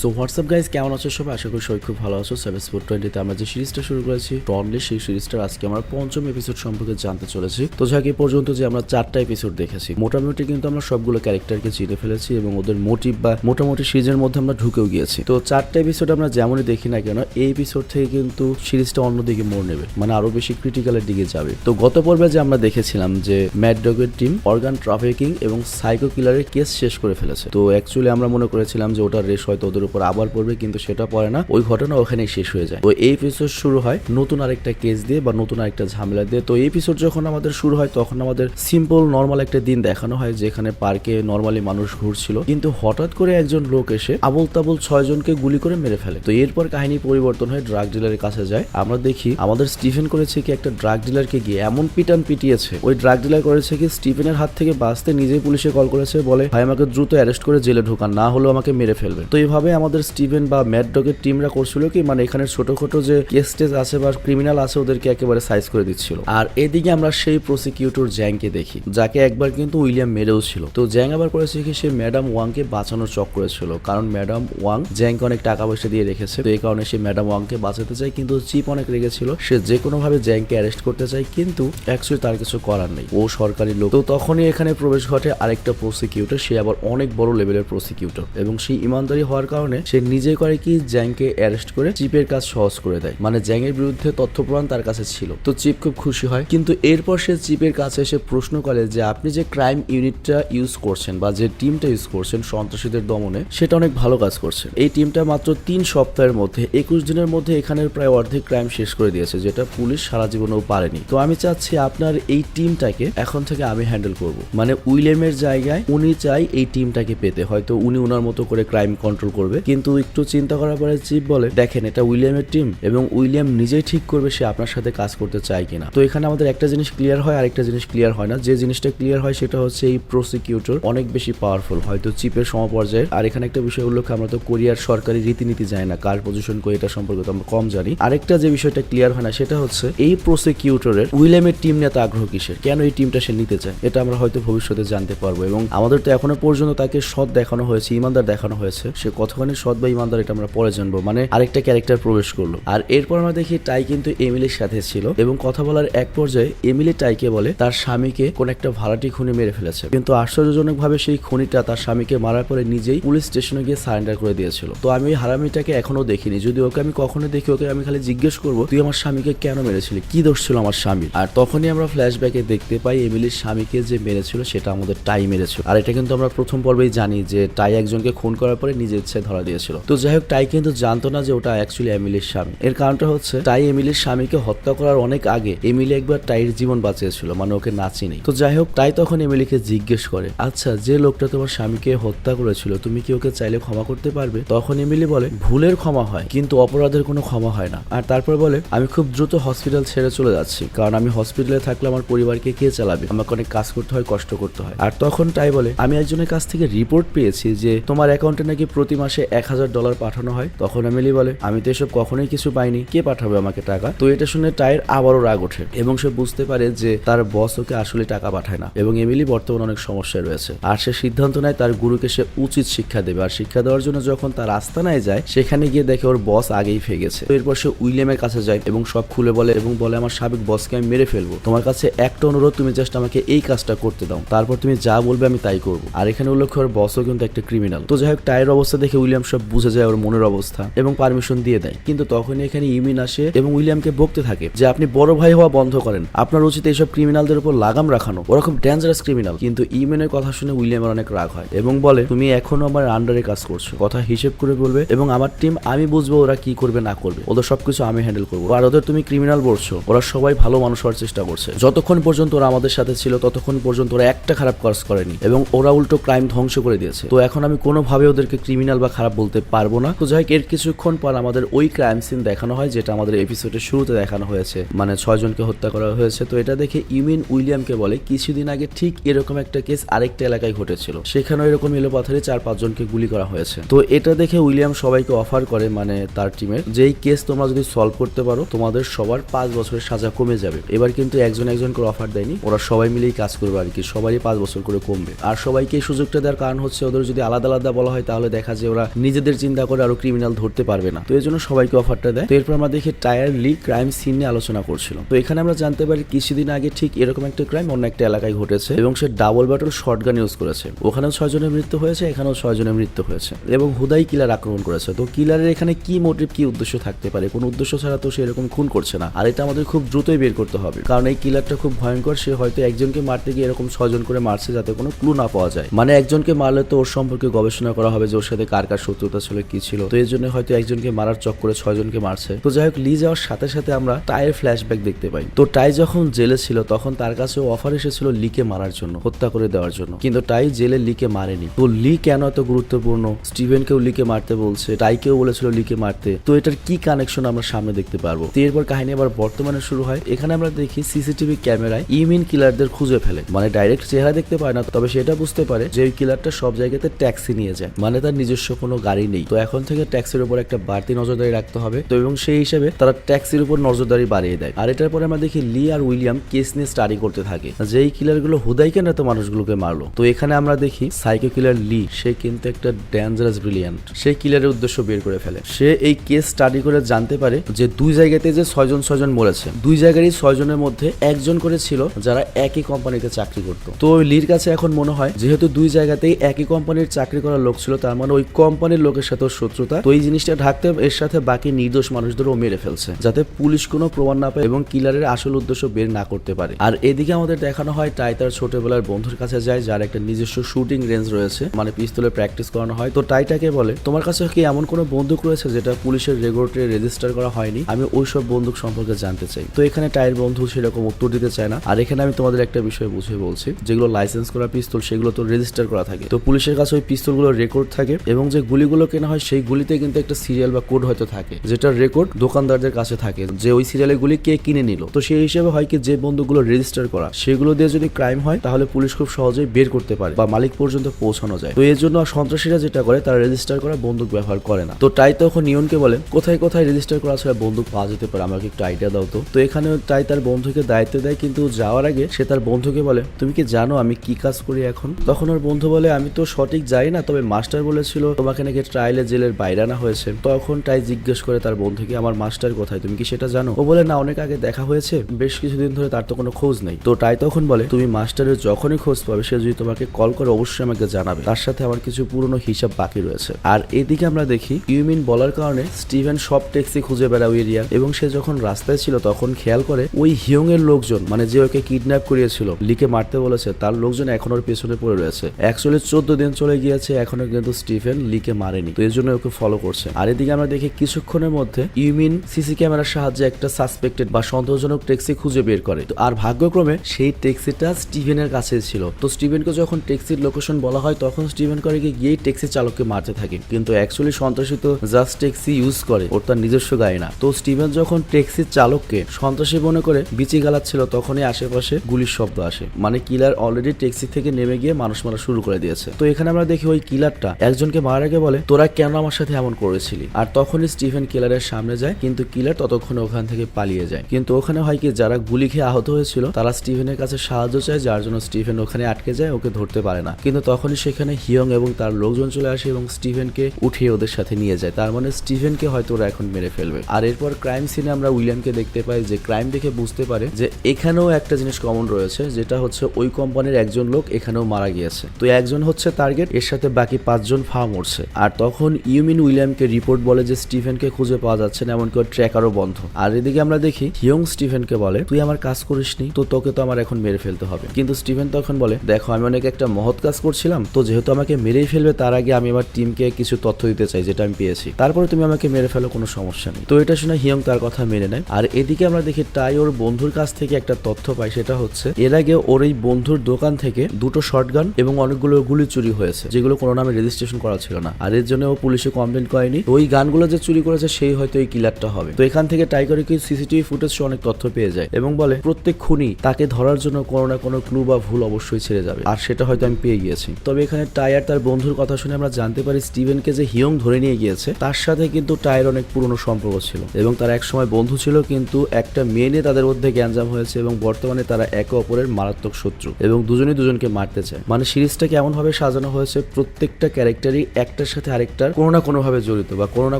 So WhatsApp guys কেমন আছো সবাই? আশা করি সবাই খুব ভালো আছো। সেভেন স্পোর্ট টোয়েন্টিতে আমরা যে সিরিজটা শুরু করেছি টনলি সেই সিরিজটার আজকে আমরা পঞ্চম এপিসোড সম্পর্কে জানতে চলেছি। তো যাক, এই পর্যন্ত যে আমরা চারটা এপিসোড দেখেছি, মোটামুটি কিন্তু আমরা সবগুলো ক্যারেক্টারকে চিনে ফেলেছি এবং ওদের মোটিভ বা মোটামুটি সিরিজের মধ্যে আমরা ঢুকেও গিয়েছি। তো চারটা এপিসোড আমরা যেমনই দেখি না কেন, এই এপিসোড থেকে কিন্তু সিরিজটা অন্যদিকে মোড় নেবে মানে আরও বেশি ক্রিটিক্যালের দিকে যাবে। তো গত পর্বে যে আমরা দেখেছিলাম যে ম্যাড ডগের টিম অর্গান ট্রাফিকিং এবং সাইকো কিলারের কেস শেষ করে ফেলেছে। তো অ্যাকচুয়ালি আমরা মনে করেছিলাম যে ওটার রেস হয়তো ওদের উপর আবার পড়বে, কিন্তু সেটা পড়ে না। ওই ঘটনা ওখানেই শেষ হয়ে যায়। তো এই এপিসোড শুরু হয় নতুন আরেকটা কেস দিয়ে বা নতুন আরেকটা ঝামেলা দিয়ে। তো এই এপিসোড যখন আমাদের শুরু হয়, তখন আমাদের সিম্পল নর্মাল একটা দিন দেখানো হয়, যেখানে পার্কে নর্মালি মানুষ ঘুরছিল। কিন্তু হঠাৎ করে একজন লোক এসে আবল তাবল ছয় জনকে গুলি করে মেরে ফেলে। তো এরপর কাহিনী পরিবর্তন হয়ে ড্রাগ ডিলারের কাছে যায়। আমরা দেখি, আমাদের স্টিফেন করেছে কি একটা ড্রাগ ডিলারকে গিয়ে এমন পিটান পিটিয়েছে। ওই ড্রাগ ডিলার করেছে কি স্টিফেনের হাত থেকে বাঁচতে নিজেই পুলিশে কল করেছে, বলে, ভাই, আমাকে দ্রুত অ্যারেস্ট করে জেলে ঢোকান, না হলেও আমাকে মেরে ফেলবে তো এইভাবে আমাদের স্টিভেন বা ম্যাড ডগের টিমরা করছিল কি মানে এখানে ছোটখাটো যে কেস টেস আছে বা ক্রিমিনাল আছে, ওদেরকে একেবারে সাইজ করে দিচ্ছিল। আর এদিকে আমরা সেই প্রসিকিউটর জ্যাংকে দেখি, যাকে একবার কিন্তু উইলিয়াম মেরেও ছিল। তো জ্যাং আবার করেছে কি, সে ম্যাডাম ওয়াংকে বাঁচানোর চক করেছিল কারণ ম্যাডাম ওয়াং জ্যাংকে অনেক টাকা পয়সা দিয়ে রেখেছে। তো এই কারণে সে ম্যাডাম ওয়াংকে বাঁচাতে চায়, কিন্তু চিপ অনেক রেগেছিল। সে যে কোনো ভাবে জ্যাংকে অ্যারেস্ট করতে চায়, কিন্তু অ্যাকচুয়ালি তার কিছু করার নেই। ও সরকারি লোক। তো তখনই এখানে প্রবেশ ঘটে আরেকটা প্রসিকিউটর সে আবার অনেক বড় লেভেলের প্রসিকিউটর এবং সেই ইমানদারি হওয়ার কারণে সে নিজে করে কি জ্যাংকে অ্যারেস্ট করে চিপের কাজ সহজ করে দেয়। মানে জ্যাংয়ের বিরুদ্ধে তথ্য প্রমাণ তার কাছে ছিল। তো চিপ খুব খুশি হয়। কিন্তু এরপর সে চিপের কাছে এসে প্রশ্ন করে যে, আপনি যে ক্রাইম ইউনিটটা ইউজ করছেন বা যে টিমটা ইউজ করছেন সন্ত্রাসীদের দমনে, সেটা অনেক ভালো কাজ করছে। এই টিমটা মাত্র তিন সপ্তাহের মধ্যে, একুশ দিনের মধ্যে এখানের প্রায় অর্ধেক ক্রাইম শেষ করে দিয়েছে, যেটা পুলিশ সারা জীবনেও পারেনি। তো আমি চাচ্ছি আপনার এই টিমটাকে এখন থেকে আমি হ্যান্ডেল করব। মানে উইলিয়ামের জায়গায় উনি চাই এই টিমটাকে পেতে। হয়তো উনি ওনার মতো করে ক্রাইম কন্ট্রোল করবে। কিন্তু একটু চিন্তা করার পরে চিপ বলে, দেখেন, এটা উইলিয়ামের টিম এবং উইলিয়াম নিজেই ঠিক করবে সে আপনার সাথে কাজ করতে চায় কিনা। তো এখানে আমাদের একটা জিনিস ক্লিয়ার হয়, আরেকটা জিনিস ক্লিয়ার হয় না। যে জিনিসটা ক্লিয়ার হয় সেটা হচ্ছে এই প্রসিকিউটর অনেক বেশি পাওয়ারফুল হয়তো চিপের সমপর্যায়ে আর এখানে একটা বিষয় উল্লেখ, আমরা তো কোরিয়ার সরকারি রীতিনীতি জানি না কার পজিশন করে এটা সম্পর্কে তো আমরা কম জানি। আরেকটা যে বিষয়টা ক্লিয়ার হয় না, সেটা হচ্ছে এই প্রসিকিউটরের উইলিয়ামের টিম নিয়ে এত আগ্রহ কিসের? কেন এই টিমটা সে নিতে চায়? এটা আমরা হয়তো ভবিষ্যতে জানতে পারব এবং আমাদের তো এখনও পর্যন্ত তাকে সৎ দেখানো হয়েছে, ইমানদার দেখানো হয়েছে। সে কতখানি সৎ বা ইমানদার এটা আমরা পরে জানব। মানে আরেকটা ক্যারেক্টার প্রবেশ করল। আর এরপর আমরা দেখি টাই কিন্তু এমিলির সাথে ছিল এবং কথা বলার এক পর্যায়ে এমিলি টাইকে বলে, তার স্বামীকে কোন একটা ভাড়াটি খুনি মেরে ফেলেছে। কিন্তু আশ্চর্যজনক ভাবে সেই খুনিটা তার স্বামীকে মারার পরে নিজেই পুলিশ স্টেশনে গিয়ে সারেন্ডার করে দিয়েছিল। তো আমি ওই হারামিটাকে এখনও দেখিনি। যদি ওকে আমি কখনো দেখি, ওকে আমি খালি জিজ্ঞেস করব, তুই আমার স্বামীকে কেন মেরেছিলি? কি দোষ ছিল আমার স্বামীর? আর তখনই আমরা ফ্ল্যাশব্যাকে দেখতে পাই এমিলির স্বামীকে যে মেরেছিল, সেটা আমাদের টাই মেরেছিল। আর এটা কিন্তু আমরা প্রথম পর্বেই জানি যে টাই একজনকে খুন করার পরে নিজের ইচ্ছে ধরা দিয়েছিল তো যাই হোক টাই কিন্তু জানতো না যে ওটা অ্যাকচুয়ালি এমিলির স্বামী। এর কারণটা হচ্ছে টাই এমিলির স্বামীকে হত্যা করার অনেক আগে এমিলি একবার টাইয়ের জীবন বাঁচিয়েছিল মানে ওকে নাচিনি। তো যাই হোক টাই তখন এমিলিকে জিজ্ঞেস করে আচ্ছা যে লোকটা তোমার স্বামীকে হত্যা করেছিল, তুমি কি ওকে চাইলে ক্ষমা করতে পারবে? তখন এমিলি বলে, ভুলের ক্ষমা হয়, কিন্তু অপরাধের কোনো ক্ষমা হয় না। আর তারপর বলে, আমি খুব দ্রুত হসপিটাল ছেড়ে চলে যাচ্ছি, কারণ আমি হসপিটালে থাকলে আমার পরিবারকে কে চালাবে? আমাকে অনেক কাজ করতে হয়, কষ্ট করতে হয়। আর তখন টাই বলে, আমি একজনের কাছ থেকে রিপোর্ট পেয়েছি যে তোমার অ্যাকাউন্টে নাকি প্রতি মাসে এক হাজার ডলার পাঠানো হয়, তখন এমিলি বলে, আমি তো এসব কখনোই কিছু পাইনি। কে পাঠাবে আমাকে টাকা? তো এটা শুনে টাইয়ের আবারও রাগ ওঠে এবং সে বুঝতে পারে যে তার বস ওকে আসলে টাকা পাঠায় না এবং এমিলি বর্তমানে অনেক সমস্যায় রয়েছে। আর সে সিদ্ধান্ত নেয় তার গুরুকে সে উচিত শিক্ষা দেবে। আর শিক্ষা দেওয়ার জন্য যখন তার আস্তানায় যায়, সেখানে গিয়ে দেখে ওর বস আগেই ফে গেছে এরপর সে উইলিয়ামের কাছে যায় এবং সব খুলে বলে এবং বলে, আমার সাবেক বসকে আমি মেরে ফেলব। তোমার কাছে একটা অনুরোধ, তুমি জাস্ট আমাকে এই কাজটা করতে দাও। তারপর তুমি যা বলবে আমি তাই করব। আর এখানে উল্লেখ ওর বসও কিন্তু একটা ক্রিমিনাল। তো যাই হোক টায়ের অবস্থা দেখে উইলিয়াম সব বুঝে যায় ওর মনের অবস্থা এবং পারমিশন দিয়ে দেয়। কিন্তু তখনই এখানে ইমিন আসে এবং উইলিয়ামকে বকতে থাকে যে, আপনি বড় ভাই হওয়া বন্ধ করেন। আপনার উচিত এইসব ক্রিমিনালদের উপর লাগাম রাখানো। ওরা খুব ডেঞ্জারাস ক্রিমিনাল কিন্তু ইমেনের কথা শুনে উইলিয়ামের অনেক রাগ হয় এবং বলে, তুমি এখনও আমার আন্ডারে কাজ করছ। কথা হিসেব করে বলবে এবং আমার টিম আমি বুঝব ওরা কি করবে, না করবে। ওদের সবকিছু আমি হ্যান্ডেল করব। আর ওদের তুমি ক্রিমিনাল বলছো। ওরা সবাই ভালো মানুষ হওয়ার চেষ্টা করছে। যতক্ষণ পর্যন্ত ওরা আমাদের সাথে ছিল, ততক্ষণ পর্যন্ত ওরা একটা খারাপ কাজ করেনি এবং ওরা উল্টো ক্রাইম ধ্বংস করে দিয়েছে। তো এখন আমি কোনোভাবে ওদেরকে ক্রিমিনাল বা খারাপ বলতে পারব না। তো যাই এর কিছুক্ষণ পর আমাদের ওই ক্রাইম সিন দেখানো হয়, যেটা আমাদের এপিসোডের শুরুতে দেখানো হয়েছে। মানে ছয়জনকে হত্যা করা হয়েছে। তো এটা দেখে ইমিন উইলিয়ামকে বলে, কিছুদিন আগে ঠিক এরকম একটা কেস আরেকটা এলাকায় ঘটেছিল। সেখানেও এরকম এলো পাথরে চার, পাঁচজনকে গুলি করা হয়েছে। তো এটা দেখে উইলিয়াম সবাইকে অফার করে মানে তার টিমের যে এই কেস তোমরা যদি সলভ করতে পারো, তোমাদের সবার পাঁচ বছরের সাজা কমে যাবে। এবার কিন্তু একজন একজন করে অফার দেয়নি। ওরা সবাই মিলেই কাজ করবে আর কি, সবারই পাঁচ বছর করে কমবে। আর সবাইকে এই সুযোগটা দেওয়ার কারণ হচ্ছে, ওদের যদি আলাদা আলাদা বলা হয়, তাহলে দেখা যায় ওরা নিজেদের চিন্তা করে আরও ক্রিমিনাল ধরতে পারবে না। তো এই জন্য সবাইকে অফারটা দেয়। তো এরপর আমরা দেখি টায়ার লি ক্রাইম সিন নিয়ে আলোচনা করছিল তো এখানে আমরা জানতে পারি কিছুদিন আগে ঠিক এরকম একটা ক্রাইম অন্য একটা এলাকায় ঘটেছে এবং সে double barrel shotgun use করেছে। ওখানেও ছয় জনের মৃত্যু হয়েছে, এখানেও ছয় জনের মৃত্যু হয়েছে এবং হুদাই কিলার আক্রমণ করেছে। তো কিলারের এখানে কি মোটিভ কি উদ্দেশ্য থাকতে পারে? কোন উদ্দেশ্য ছাড়া তো সে এরকম খুন করছে না। আর এটা আমাদের খুব দ্রুতই বের করতে হবে। কারণ এই কিলারটা খুব ভয়ঙ্কর, সে হয়তো একজনকে মারতে গিয়ে এরকম ছয়জন করে মারছে যাতে কোনো ক্লু না পাওয়া যায়। মানে একজনকে মারলে তো ওর সম্পর্কে গবেষণা করা হবে যে ওর সাথে কার কার শত্রুতা ছিল কি ছিল? তো এই জন্য হয়তো একজনকে মারার চক্করে ছয়জনকে মারছে। তো যাই হোক, লি যাওয়ার সাথে সাথে আমরা টাইয়ের ফ্ল্যাশব্যাক দেখতে পাই। তো টাই যখন জেলে ছিল, তখন তার কাছে অফার এসেছিল লিকে মারার জন্য, হত্যা করে দেওয়ার জন্য। কিন্তু টাই জেলে লিকে মারেনি। তো লি কেন এত গুরুত্বপূর্ণ? স্টিভেনকেও লিকে মারতে বলছে, টাইকেও বলেছিল লিকে মারতে। তো এটার কি কানেকশন আমরা সামনে দেখতে পারব? এরপর কাহিনী আবার বর্তমানে শুরু হয়। এখানে আমরা দেখি সিসিটিভি ক্যামেরায় ইমিন কিলারদের খুঁজে ফেলে। মানে ডাইরেক্ট চেহারা দেখতে পায় না, তবে সেটা বুঝতে পারে যে ওই কিলারটা সব জায়গাতে ট্যাক্সি নিয়ে যায়। মানে তার নিজস্ব কোনো গাড়ি নেই। তো এখন থেকে ট্যাক্সির উপর একটা বাড়তি নজরদারি রাখতে হবে। তো এবং সেই হিসেবে তারা ট্যাক্সির উপর নজরদারি বাড়িয়ে দেয়। আর এটার পরে আমরা দেখি লি আর উইলিয়াম কেস নিয়ে স্টাডি করতে থাকে। যে এই কিলারগুলো হুদাই কেন এত মানুষগুলোকে মারলো। তো এখানে আমরা দেখি সাইকো কিলার লি, সে কিন্তু একটা ডেঞ্জারাস ব্রিলিয়ান্ট সে কিলারের উদ্দেশ্য বের করে ফেলে। সে এই কেস স্টাডি করে জানতে পারে যে দুই জায়গাতে যে ছয়জন ছয়জন মরেছে। দুই জায়গারই ছয়জনের মধ্যে একজন করে ছিল যারা একই কোম্পানিতে চাকরি করতো। তো লির কাছে এখন মনে হয়, যেহেতু দুই জায়গাতেই একই কোম্পানির চাকরি করার লোক ছিল, তার মানে ওই কোম্পানির লোকের সাথে শত্রুতা। তো এই জিনিসটা ঢাকতে এর সাথে বাকি নির্দোষ মানুষদেরও মেরে ফেলছে, যাতে পুলিশ কোনো প্রমাণ না পায় এবং কিলারের আসল উদ্দেশ্য বের না করতে পারে। আর এদিকে আমাদের দেখানো হয় টাই তার ছোটবেলার বন্ধুর কাছে যায়, যার একটা নিজস্ব শুটিং রেঞ্জ রয়েছে মানে পিস্তলের প্র্যাকটিস করানো হয়। তো টাইটাকে বলে, তোমার কাছে কি এমন কোনো বন্দুক রয়েছে যেটা পুলিশের রেগুলেটরে রেজিস্টার করা হয়নি? আমি ওইসব বন্দুক সম্পর্কে জানতে চাই। তো এখানে টাইয়ের বন্ধু সেরকম উত্তর দিতে চায় না। আর এখানে আমি তোমাদের একটা বিষয় বুঝিয়ে বলছি, যেগুলো লাইসেন্স করা পিস্তল, সেগুলো তো রেজিস্টার করা থাকে। তো পুলিশের কাছে ওই পিস্তলগুলো রেকর্ড থাকে এবং যে গুলিগুলো কেনা হয়, সেই গুলিতে কিন্তু একটা সিরিয়াল বা কোড হয়তো থাকে, যেটার রেকর্ড দোকানদারদের কাছে থাকে, যে ওই সিরিয়ালের গুলি কে কিনে নিল। তো সেই হিসেবে হয় কি, যে বন্দুকগুলো রেজিস্টার করা, সেগুলো দিয়ে যদি ক্রাইম হয়, তাহলে পুলিশ খুব সহজেই বের করতে পারে বা মালিক পর্যন্ত পৌঁছানো যায়। তো এর জন্য সন্ত্রাসীরা যেটা করে, তারা রেজিস্টার করা বন্দুক ব্যবহার করে না। তো টাই তখন নিয়নকে বলে, কোথায় কোথায় রেজিস্টার করা ছাড়া বন্দুক পাওয়া যেতে পারে, আমাকে একটু আইডিয়া দাও তো। তো এখানে টাই তার বন্ধুকে দায়িত্ব দেয়, কিন্তু যাওয়ার আগে সে তার বন্ধুকে বলে, তুমি কি জানো আমি কি কাজ করি এখন? তখন ওর বন্ধু বলে, আমি তো সঠিক যাই না, তবে মাস্টার বলেছিল তোমাকে নাকি ট্রায়ালে জেলের বাইরে আনা হয়েছে। তখন টাই জিজ্ঞেস করে তার বন্ধুকে আমার মাস্টার কোথায়? তুমি কি সেটা জানো? ও বলে, না, অনেক আগে দেখা হয়েছে। বেশ কিছুদিন ধরে তার তো কোনো খোঁজ নেই। তো টাই তখন বলে, তুমি মাস্টারের যখনই খোঁজ পাবে, সে যদি তোমাকে কল করে, অবশ্যই আমাকে জানাবে। তার সাথে আমার কিছু পুরনো হিসাব বাকি রয়েছে। আর এদিকে আমরা দেখি ইউমিন বলার কারণে স্টিভেন সব ট্যাক্সি খুঁজে বেড়াও এরিয়া এবং সে যখন রাস্তায় ছিল, তখন খেয়াল করে ওই হিয়ং এর লোকজন মানে যে ওকে কিডন্যাপ করিয়েছিল, লিকে মারতে বলেছে, তার লোকজন এখন ওর পেছনে পড়ে রয়েছে। অ্যাকচুয়ালি চোদ্দ দিন চলে গিয়েছে, এখনও কিন্তু স্টিফেন লিকে মারেনি। তো এই জন্য ওকে ফলো করছে। আর এদিকে আমরা দেখি কিছুক্ষণের মধ্যে ইউমিন সিসি ক্যামেরার সাহায্যে একটা সাসপেক্টেড বা সন্দেহজনক ট্যাক্সি খুঁজে বের করে। তো আর ভাগ্যক্রমে সেই ট্যাক্সিটা স্টিভেনের কাছে ছিল। তো স্টিভেনকে যখন ট্যাক্সির লোকেশন বলা হয়, তখন স্টিভেন করে কি গিয়েই ট্যাক্সি চালককে মারতে থাকে। কিন্তু অ্যাকচুয়ালি সন্ত্রাসী তো জাস্ট ট্যাক্সি ইউজ করে, ওর তার নিজস্ব গাড়ি না। তো স্টিভেন যখন ট্যাক্সির চালককে সন্ত্রাসী মনে করে বিচি গালাচ্ছিল, তখনই আশেপাশে গুলির শব্দ আসে। মানে কিলার অলরেডি ট্যাক্সি থেকে নেমে গিয়ে মানুষ মারা শুরু করে দিয়েছে। তো এখানে আমরা দেখি ওই কিলারটা একজনকে মারার আগে বলে, তোরা কেন আমার সাথে এমন করেছিলি? আর তখনই স্টিফেন কিলারের সামনে যায়, কিন্তু কিলার ততক্ষণে ওখান থেকে পালিয়ে যায়। কিন্তু ওখানে হয় কি, যারা গুলি খেয়ে আহত হয়েছিল, তারা স্টিফেনের কাছে সাহায্য চায়, যার জন্য স্টিফেন ওখানে আটকে যায়, ওকে ধরতে পারে না। কিন্তু তখনই সেখানে হিয়ং এবং তার লোকজন চলে আসে এবং স্টিফেনকে উঠিয়ে ওদের সাথে নিয়ে যায়। তার মানে স্টিফেনকে হয়তো ওরা এখন মেরে ফেলবে। আর এরপর ক্রাইম সিনে আমরা উইলিয়ামকে দেখতে পাই, যে ক্রাইম দেখে বুঝতে পারে যে এখানেও একটা জিনিস কমন রয়েছে, যেটা হচ্ছে ওই কোম্পানির একজন লোক এখানেও মারা গিয়েছে। তো একজন হচ্ছে টার্গেট, এর সাথে বাকি পাঁচজন ফা মরছে আর তখন ইউমিন উইলিয়ামকে রিপোর্ট বলে যে স্টিফেনকে খুঁজে পাওয়া যাচ্ছে না, এমনকি ওর ট্র্যাকারও বন্ধ। আর এদিকে আমরা দেখি, হিয়ং স্টিফেনকে বলে, তুই আমার কাজ করিসনি তো তোকে তো আমার এখন মেরে ফেলতে হবে। কিন্তু স্টিফেন তখন বলে, দেখো, আমি অনেক একটা মহৎ কাজ করছিলাম, তো যেহেতু আমাকে মেরেই ফেলবে, তার আগে আমি আমার টিমকে কিছু তথ্য দিতে চাই, যেটা আমি পেয়েছি। তারপরে তুমি আমাকে মেরে ফেলো, কোনো সমস্যা নেই। তো এটা শুনে হিয়ং তার কথা মেনে নেয়। আর এদিকে আমরা দেখি টাই ওর বন্ধুর কাছ থেকে একটা তথ্য পাই, সেটা হচ্ছে, এর আগে ওর এই বন্ধুর দোকান থেকে দুটো শটগান এবং অনেকগুলো গুলি চুরি হয়েছে, যেগুলো কোনো নামে রেজিস্ট্রেশন করা ছিল না। আর এর জন্য ও পুলিশে কমপ্লেন করেনি। ওই গানগুলো যে চুরি করেছে, সেই হয়তো এই কিলারটা হবে। তো এখান থেকে টাইগার কি সিসিটিভি ফুটেজ অনেক তথ্য পেয়ে যায় এবং বলে, প্রত্যেক খুনি তাকে ধরার জন্য কোনো না কোনো ক্লু বা ভুল অবশ্যই ছেড়ে যাবে। আর সেটা হয়তো আমি পেয়ে গিয়েছি। তবে এখানে টায়ার তার বন্ধুর কথা শুনে আমরা জানতে পারি স্টিভেনকে যে হিয়ং ধরে নিয়ে গিয়েছে, তার সাথে কিন্তু টায়ের অনেক পুরনো সম্পর্ক ছিল। এবং তারা একসময় বন্ধু ছিল কিন্তু একটা মেয়ে নিয়ে তাদের মধ্যে গ্যাঞ্জাম হয়েছে এবং বর্তমানে তারা একে অপরের মারাত্মক শত্রু এবং দুজনেই দুজনকে মারতে চায়। মানে সিরিজটা কেমন ভাবে সাজানো হয়েছে, প্রত্যেকটা ক্যারেক্টারই একটা একটার সাথে আরেকটার কোনো না কোনো ভাবে জড়িত বা কোনো না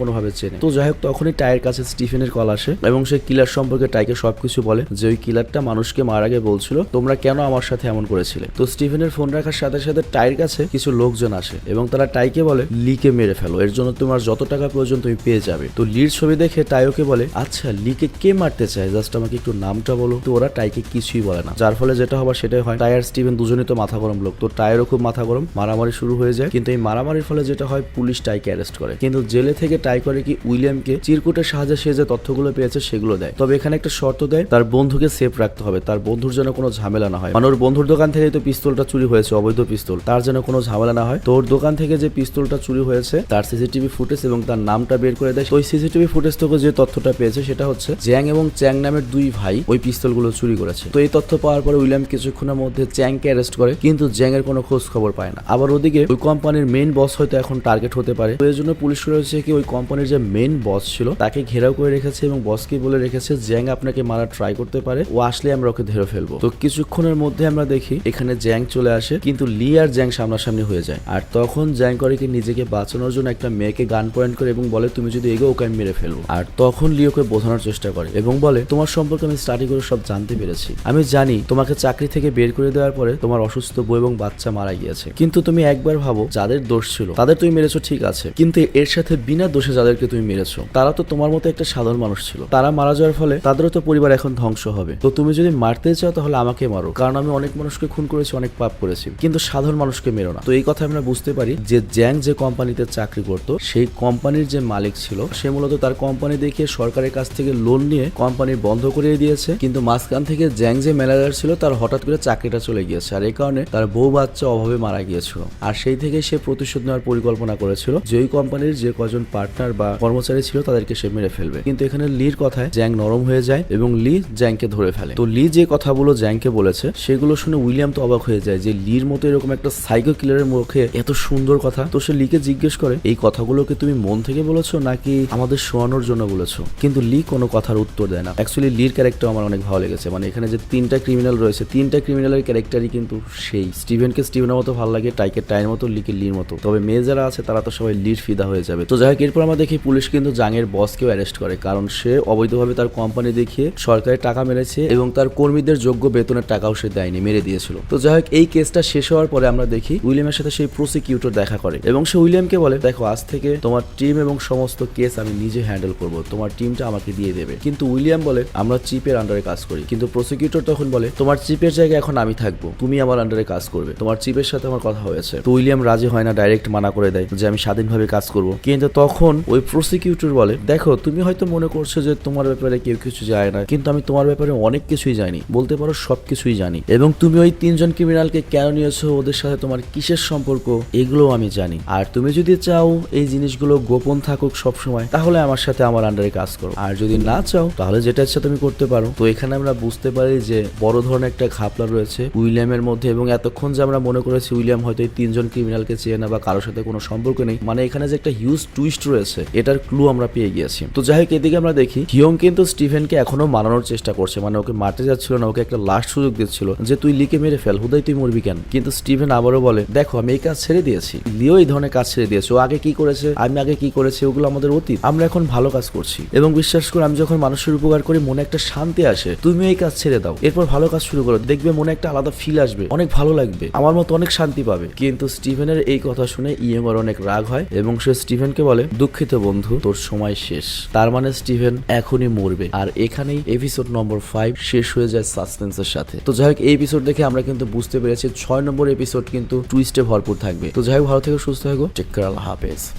কোনো ভাবে চেনে। তো যাই হোক, তখনই টাইয়ের কাছে স্টিফেনের কল আসে এবং সে কিলার সম্পর্কে টাইকে সবকিছু বলে যে ওই কিলারটা মানুষকে মার আগে বলছিল, তোমরা কেন আমার সাথে এমন করেছিলে? তো স্টিফেনের ফোন রাখার সাথে সাথে টাইয়ের কাছে কিছু লোকজন আসে এবং তারা টাইকে বলে, লিকে মেরে ফেলো, এর জন্য তোমার যত টাকা প্রয়োজন তুমি পেয়ে যাবে। তো লির ছবি দেখে টাইওকে বলে আচ্ছা লিকে কে মারতে চায়? জাস্ট আমাকে একটু নামটা বলো। তো ওরা টাইকে কিছুই বলে না। যার ফলে যেটা হবার সেটাই হয় টায়ার স্টিভেন দুজনেই তো মাথা গরম লোক। তো টায়ারও খুব মাথা গরম, মারামারি শুরু হয়ে যায়। কিন্তু এই মারামারির ফলে যেটা হয় পুলিশ টাইকে অ্যারেস্ট করে। কিন্তু জেলে থেকে টাই করে কি উইলিয়ামকে চিরকুটের সাহায্যে সে যে তথ্যগুলো পেয়েছে সেগুলো দেয়। তবে এখানে একটা শর্ত দেয়, তার বন্ধুকে সেফ রাখতে হবে, তার বন্ধুর যেন কোনো ঝামেলা না হয়। মানে ওর বন্ধুর দোকান থেকে তো পিস্তলটা চুরি হয়েছে, অবৈধ পিস্তল। তার যেন কোনো ঝামেলা না হয়। তো ওর দোকান থেকে যে পিস্তলটা চুরি হয়েছে, তার সিসিটিভি ফুটেজ এবং তার নামটা বের করে দেয়। ওই সিসিটিভি ফুটেজ থেকে যে তথ্যটা পেয়েছে, সেটা হচ্ছে জ্যাং এবং চ্যাং নামের দুই ভাই ওই পিস্তলগুলো চুরি করেছে। তো এই তথ্য পাওয়ার পরে উইলিয়াম কিছুক্ষণের মধ্যে চ্যাংকে অ্যারেস্ট করে, কিন্তু জ্যাং এর কোনো খোঁজ খবর পায় না। আবার ওদিকে ওই কোম্পানির মেইন বস হয়তো এখন টার্গেট হতে পারে। এর জন্য পুলিশ রয়েছে কি, ওই কোম্পানির যে মেইন বস ছিল, তাকে ঘেরাও করে রেখেছে এবং বসকে বলে রেখেছে, জ্যাং আপনাকে মারা ট্রাই করতে পারে, ও আসলে আমরা ওকে ধরে ফেলব। তো কিছুক্ষণের মধ্যে আমরা দেখি, এখানে জ্যাং চলে আসে, কিন্তু লি আর জ্যাং সামনাসামনি হয়ে যায়। আর তখন জ্যাং করে কি, নিজেকে বাঁচানোর জন্য একটা মেয়েকে গান পয়েন্ট করে এবং বলে, তুমি যদি এগো ওকে আমি মেরে ফেলব। আর তখন লিওকে বোঝানোর চেষ্টা করে এবং বলে, তোমার সম্পর্কে আমি স্টাডি করে সব জানতে পেরেছি। আমি জানি, তোমাকে চাকরি থেকে বের করে দেওয়ার পরে তোমার অসুস্থ বউ এবং বাচ্চা মারা গিয়েছে। কিন্তু তুমি একবার ভাবো, যাদের দোষ ছিল, তাদের তুমি মেরেছো ঠিক আছে। কিন্তু এর সাথে বিনা দোষে যাদেরকে তুমি মেরেছো, তারা তো তোমার মতো একটা সাধারণ মানুষ ছিল। তারা মারা যাওয়ার ফলে তাদেরও তো পরিবার এখন ধ্বংস হবে। তো তুমি যদি মারতে চাও তাহলে আমাকে মারো, কারণ আমি অনেক মানুষকে খুন করেছি, অনেক পাপ করেছি। কিন্তু সাধারণ মানুষকে মেরো না। তো এই কথা আমরা বুঝতে পারি যে জ্যাং যে কোম্পানিতে চাকরি করত, সেই কোম্পানির যে মালিক ছিল, সে মূলত তার কোম্পানি দেখিয়ে সরকারের কাছ থেকে লোন নিয়ে কোম্পানি বন্ধ করিয়ে দিয়েছে। কিন্তু মাঝখান থেকে জ্যাং যে ম্যানেজার ছিল, তার হঠাৎ করে চাকরিটা চলে গিয়েছে। আর এই কারণে তার বউ বাচ্চা অভাবে মারা গিয়েছিল। আর সেই থেকে সে প্রতিশোধ নেওয়ার পরিকল্পনা করেছিল যে ওই কোম্পানির যে কজন পার্টনার বা কর্মচারী ছিল তাদেরকে সে মেরে ফেলবে। কিন্তু এখানে লির কথায় জ্যাং নরম হয়ে যায় এবং লি জ্যাংকে ধরে ফেলে। তো লি যে কথাগুলো জ্যাংকে বলেছে, সেগুলো শুনে উইলিয়াম তো অবাক হয়ে যায় যে লির মতো এরকম একটা সাইকো কিলারের মুখে এত সুন্দর কথা। তো সে লিকে জিজ্ঞেস করে, এই কথাগুলোকে তুমি মন থেকে বলেছ নাকি আমাদের শোয়ানোর জন্য বলেছ? কিন্তু লি কোনো কথার উত্তর দেয় না। অ্যাকচুয়ালি লির ক্যারেক্টার আমার অনেক ভালো লেগেছে। মানে এখানে যে তিনটা ক্রিমিনাল রয়েছে, তিনটা ক্রিমিনালের ক্যারেক্টারই কিন্তু সেই। স্টিভেনকে স্টিভেনের মতো ভালো লাগে, টাইকে টাইয়ের মতো, লিকে লির মতো। তবে মেয়ে যারা আছে, তারা তো সবাই লির ফিদা হয়ে যাবে। তো যাই হোক, এরপর আমরা দেখি পুলিশ কিন্তু জাংয়ের বসকেও অ্যারেস্ট করে, কারণ সে অবৈধভাবে তার কোম্পানি দেখিয়ে সরকারের টাকা মেরেছে এবং তার কর্মীদের যোগ্য বেতনের টাকাও সে দেয়নি, মেরে দিয়েছিল। তো যাই হোক, এই কেসটা শেষ হওয়ার পরে আমরা দেখি উইলিয়ামের সাথে সেই প্রসিকিউটর দেখা করে এবং সে উইলিয়ামকে বলে, দেখো, আজ থেকে তোমার টিম এবং সমস্ত কেস আমি নিজে হ্যান্ডেল করব। তোমার টিমটা আমাকে দিয়ে দেবে। কিন্তু উইলিয়াম বলে, আমরা চিপের আন্ডারে কাজ করি। কিন্তু প্রসিকিউটর তখন বলে, তোমার চিপের জায়গায় এখন আমি থাকব। তুমি আমার আন্ডারে কাজ করবে। তোমার চিপের সাথে আমার কথা হয়েছে। তো উইলিয়াম রাজি হয় না ডাইরেক্ট মানা দেয় যে আমি স্বাধীনভাবে কাজ করব। কিন্তু তখন ওই প্রসিকিউটর বলে, দেখো, তুমি হয়তো মনে করছ যে তোমার ব্যাপারে কেউ কিছু যায় না, কিন্তু আমি তোমার ব্যাপারে অনেক কিছুই জানি। বলতে পারো সবকিছুই জানি। এবং তুমি ওই তিনজন ক্রিমিনালকে কেন নিয়েছো? ওদের সাথে তোমার কিসের সম্পর্ক? এগুলো আমি জানি। আর তুমি যদি চাও এই জিনিসগুলো গোপন থাকুক সব সময় তাহলে আমার সাথে আমার আন্ডারে কাজ করো। আর যদি না চাও, তাহলে যেটা ইচ্ছা তুমি করতে পারো। তো এখানে আমরা বুঝতে পারি যে বড় ধরনের একটা ঘাপলা রয়েছে উইলিয়ামের মধ্যে এবং এতক্ষণ যে আমরা মনে করেছি উইলিয়াম হয়তো এই তিনজন ক্রিমিনালকে চেয়ে না বা কারোর সাথে কোনো সম্পর্ক নেই। মানে এখানে যে একটা হিউজ টুইস্ট রয়েছে, এটার ক্লু আমরা পেয়ে গিয়েছি। তো যাই হোক, এদিকে আমরা দেখি হিয়ং কিন্তু স্টিফেনকে এখনও মানানোর চেষ্টা করছে। মানে ওকে মারতে যাচ্ছিল না, ওকে একটা লাস্ট সুযোগ দিচ্ছিল যে, তুই লিকে মেরে ফেল, হুদাই তুই মরবি কেন? কিন্তু স্টিভেন আবারও বলে, দেখো, আমি এই কাজ ছেড়ে দিয়েছি। লিও এই ধরনের কাজ ছেড়ে দিয়েছে। ও আগে কি করেছে, আমি আগে কি করেছি, ওগুলো আমাদের অতীত। আমরা এখন ভালো কাজ করছি। এবং বিশ্বাস করে, আমি যখন মানুষের উপকার করি, মনে একটা শান্তি আসে। তুমি এই কাজ ছেড়ে দাও। এরপর ভালো কাজ শুরু করো। দেখবে মনে একটা আলাদা ফিল আসবে। অনেক ভালো লাগবে। আমার মতো অনেক শান্তি পাবে। কিন্তু স্টিভেনের এই কথা শুনে ইয়েমার অনেক রাগ হয় এবং সে স্টিভেনকে বলে, দুঃখিত বন্ধু, তোর সময় শেষ। তার মানে স্টিভেন এখনই মরবে। আর এখানেই এপিসোড নম্বর ফাইভ শেষ হয়ে যায় সাসপেন্সের সাথে। তো যাই হোক, এই এপিসোড দেখে আমরা কিন্তু বুঝতে পেরেছি, ছয় নম্বর এপিসোড কিন্তু টুইস্টে ভরপুর থাকবে। তো যাই হোক, ভালো থেকে, সুস্থ থাকো। টেক কেয়ার হাফেজ।